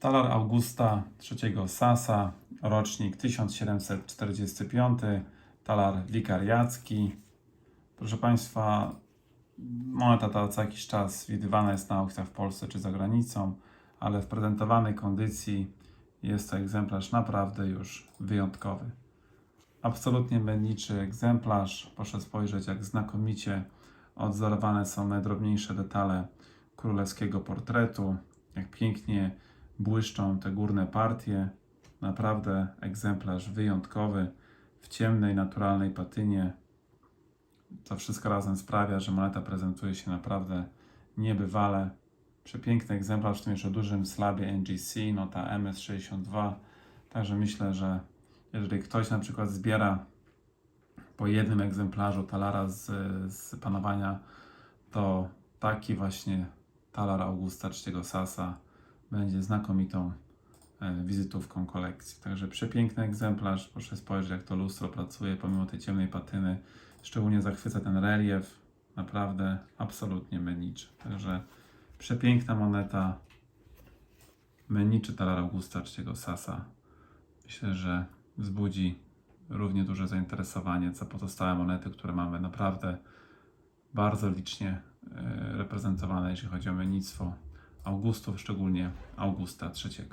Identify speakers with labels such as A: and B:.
A: Talar Augusta III Sasa, rocznik 1745, talar wikariacki. Proszę Państwa, moneta ta co jakiś czas widywana jest na aukcjach w Polsce czy za granicą, ale w prezentowanej kondycji jest to egzemplarz naprawdę już wyjątkowy. Absolutnie menniczy egzemplarz. Proszę spojrzeć, jak znakomicie odzorowane są najdrobniejsze detale królewskiego portretu, jak pięknie błyszczą te górne partie. Naprawdę egzemplarz wyjątkowy w ciemnej, naturalnej patynie. To wszystko razem sprawia, że moneta prezentuje się naprawdę niebywale. Przepiękny egzemplarz, w tym jeszcze dużym slabie NGC, nota MS62. Także myślę, że jeżeli ktoś na przykład zbiera po jednym egzemplarzu talara z, z panowania, to taki właśnie talar Augusta III Sasa będzie znakomitą e, wizytówką kolekcji. Także przepiękny egzemplarz. Proszę spojrzeć, jak to lustro pracuje pomimo tej ciemnej patyny. Szczególnie zachwyca ten relief. Naprawdę absolutnie menniczy. Także przepiękna moneta. Menniczy talar Augusta III Sasa. Myślę, że wzbudzi równie duże zainteresowanie co pozostałe monety, które mamy naprawdę bardzo licznie e, reprezentowane, jeśli chodzi o mennictwo Augustów, szczególnie Augusta III.